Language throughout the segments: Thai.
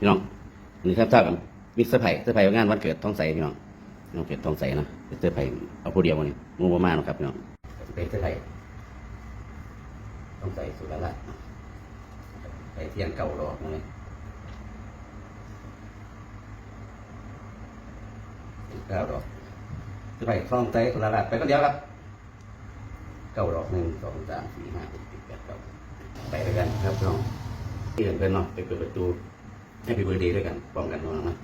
พี่น้องอันนี้ครับท่ากับมิตรเซอร์ไพรส์เซอร์ไพรส์งานวันเกิดท้องใสพี่น้องน้องเกิดท้องใสนะเป็นเซอร์ไพรส์เอาผู้เดียววันนี้งูประมาณนะครับพี่น้องเป็นเซอร์ไพรส์ท้องใสสุดแล้วละไปเที่ยงเก่ารอตรงนี้เก้ารอเซอร์ไพรส์ท้องใสสุดแล้วละไปก็เดียวครับเก้ารอกหนึ่งสองสามสี่ห้าหกเจ็ดแปดเก้าไปด้วยกันครับพี่น้องที่เห็นกันเนาะไปเปิดประตู ให้พี่เบอร์เดย์ด้วยกันป้องกันน้องนะ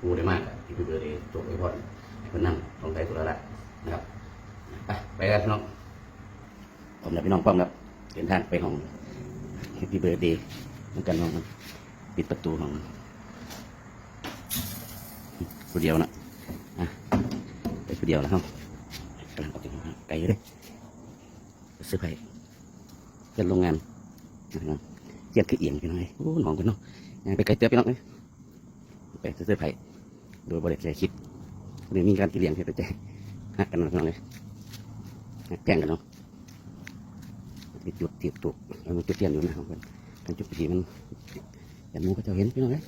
กูได้มากอะพี่เบอร์เดย์จบไว้พอดให้พ่อนนั่งตรงใจสุดแล้วละนะครับไปไปกันพี่น้องผมและพี่น้องป้อมครับเดินทางไปห้องให้พี่เบอร์เดย์เหมือนกันน้องปิดประตูห้องคนเดียวนะอะไปคนเดียวนะครับกำลังออกจากห้องไกลเลยเสื้อผ้าเพื่อนโรงงานนะครับ เจียนคือเอียงพี่น้องโอ้หนองกันเนาะไปไกลเตี้ยพี่น้องไปเสื้อไผ่โดยบริษัทคิดหรือมีการกินเลี้ยงเพื่อใจหักกันเนาะพี่น้องเลยหักแจ้งกันเนาะจุดติดตุกแล้วมันจุดเทียนอยู่นะครับกันกันจุดสีมันอย่างนู้นก็จะเห็นพี่น้องเอ้ย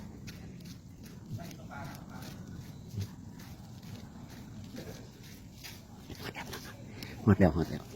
หมดแล้วหมดแล้ว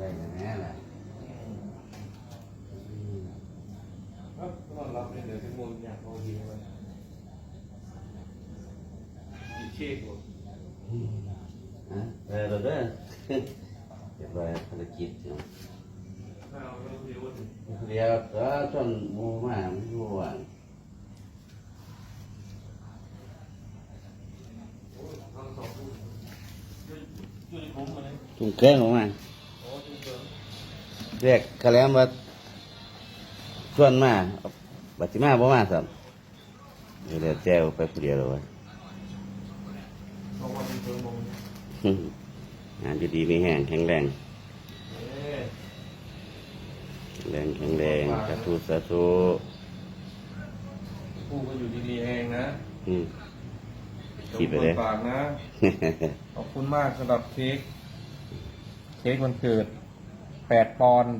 ได้แน่ล่ะอืมครับนอนรับเนี่ยเดี๋ยวจะมนอยากเอาดีไปกินเค้กหมดฮะเออเด้อเด้อเรียบร้อยภารกิจเนาะข้าวแล้วเดี๋ยววันเดี๋ยวก็จนหมูมาไม่รู้ว่าทั้งสองคู่ช่วยช่วยผมมาเลยทุ่งเครื่องออกมาโอ้ทุกคน เรียกกระแลมว่าชวนมาบัติมาบ่มาสัมเดี๋ยวแจ้วไปผู้เดียวเลยวะสองวันเป็นเพิ่มมงงานดีๆไม่แห้งแข็งแรงเอ๊ะแรงแข็งแรงสาธุสาธุคู่ก็อยู่ดีๆเองนะอืมคิดไปเลยฝากนะ ขอบคุณมากสำหรับเค้ก เค้กวันเกิด แปดปอนด์